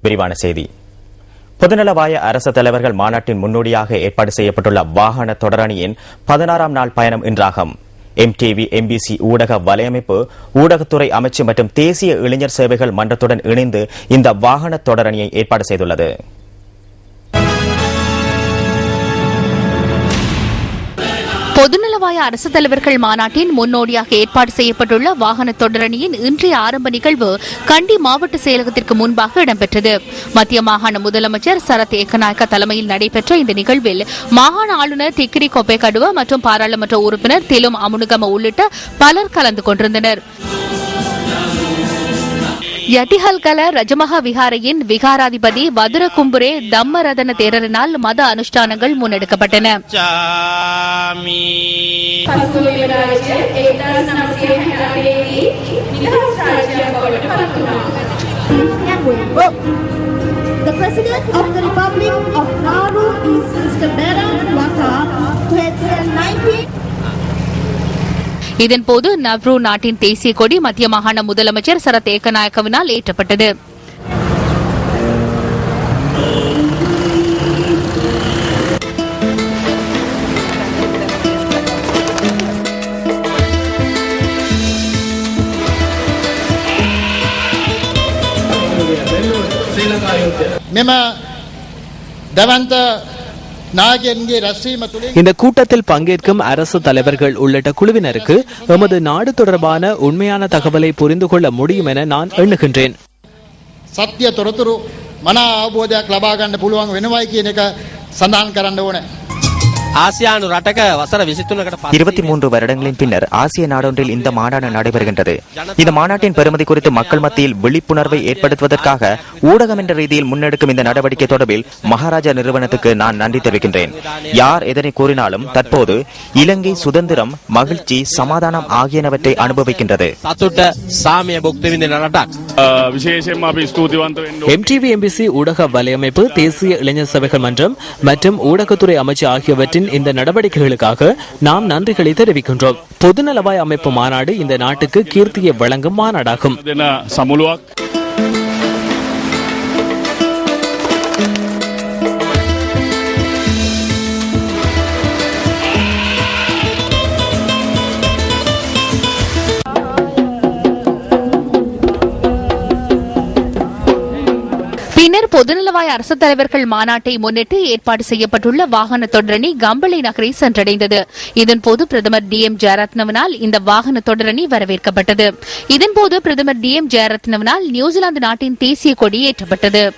விரிவான செய்தி. பொதுநலவாய அரசு தலைவர்கள் மாநாட்டின் முன்னோடியாக ஏற்பாடு செய்யப்பட்டுள்ள வாகன தொடரணியின் பதினாறாம் நாள் பயணம் இன்றாகும். எம்டிவி எம்பிசி ஊடக வலையமைப்பு ஊடகத்துறை அமைச்சு மற்றும் தேசிய இளைஞர் சேவைகள் மன்றத்துடன் இணைந்து இந்த வாகன தொடரணியை ஏற்பாடு செய்துள்ளது. பொதுநலவாய அரசு தலைவர்கள் மாநாட்டின் முன்னோடியாக ஏற்பாடு செய்யப்பட்டுள்ள வாகன தொடரணியின் இன்றைய ஆரம்ப நிகழ்வு கண்டி மாவட்ட செயலகத்திற்கு முன்பாக இடம்பெற்றது. மத்திய மாகாண முதலமைச்சர் சரத் ஏக்கநாயக்க தலைமையில் நடைபெற்ற இந்த நிகழ்வில் மாகாண ஆளுநர் டிக்கிரி கொப்பே கடுவ மற்றும் பாராளுமன்ற உறுப்பினர் திலும் அமுனுகம உள்ளிட்ட பலர் கலந்து கொண்டிருந்தனர். ಯತಿಹಲ್ಕಲ ರಜಮಹ ವಿಹಾರೆயின் விகாராதிபதி மதுர கும்புரே தம்மரதன தேரரினால் மத அனுஷ்டானங்கள் முன்னெடுக்கப்பட்டன The President of the Republic of Nauru is Mr. Bera Waka, இதன்போது நவ்ரு நாட்டின் தேசிய கொடி மத்திய மாகாண முதலமைச்சர் சரத் ஏக்கநாயக்கவினால் ஏற்றப்பட்டது මෙම දැවන්ත නායකයන්ගේ රැස්වීම තුළින් இந்த கூட்டத்தில் பங்கேற்கும் அரசு தலைவர்கள் உள்ளிட்ட குழுவினருக்கு எமது நாடு தொடர்பான உண்மையான தகவலை புரிந்து கொள்ள முடியும் என நான் எண்ணுகின்றேன் සත්‍ය තොරතුරු මනා අවබෝධයක් ලබාගන්න පුළුවන් වෙනවයි කියන එක සඳහන් කරන්න ඕන. இருபத்தி மூன்று வருடங்களின் பின்னர் ஆசிய நாடொன்றில் இந்த மாநாடு நடைபெறுகின்றது. இந்த மாநாட்டின் பெருமதி குறித்து மக்கள் மத்தியில் விழிப்புணர்வை ஏற்படுத்துவதற்காக ஊடகம் என்ற ரீதியில் முன்னெடுக்கும் இந்த நடவடிக்கை தொடர்பில் மகாராஜா நிறுவனத்துக்கு நான் நன்றி தெரிவிக்கின்றேன். யார் எதனை கூறினாலும் தற்போது இலங்கை சுதந்திரம் மகிழ்ச்சி சமாதானம் ஆகியனவற்றை அனுபவிக்கின்றது. எம்டிவி எம்பிசி ஊடக வலையமைப்பு தேசிய இளைஞர் சபைகள் மன்றம் மற்றும் ஊடகத்துறை அமைச்சு ஆகியவற்றின் இந்த நடவடிக்கைகளுக்காக நாம் நன்றிகளை தெரிவிக்கின்றோம். பொதுநலவாய் அமைப்பு மாநாடு இந்த நாட்டுக்கு கீர்த்தியை வழங்கும் மாநாடாகும். பொதுநலவாய அரசு தலைவர்கள் மாநாட்டை முன்னிட்டு ஏற்பாடு செய்யப்பட்டுள்ள வாகன தொடரணி கம்பளை நகரை சென்றடைந்தது. இதன்போது பிரதமர் டி. எம். ஜெயரத்னவனால் இந்த வாகன தொடரணி வரவேற்கப்பட்டது. இதன்போது பிரதமர் டி. எம். ஜெயரத்னவனால் நியூசிலாந்து நாட்டின் தேசிய கொடி ஏற்றப்பட்டது.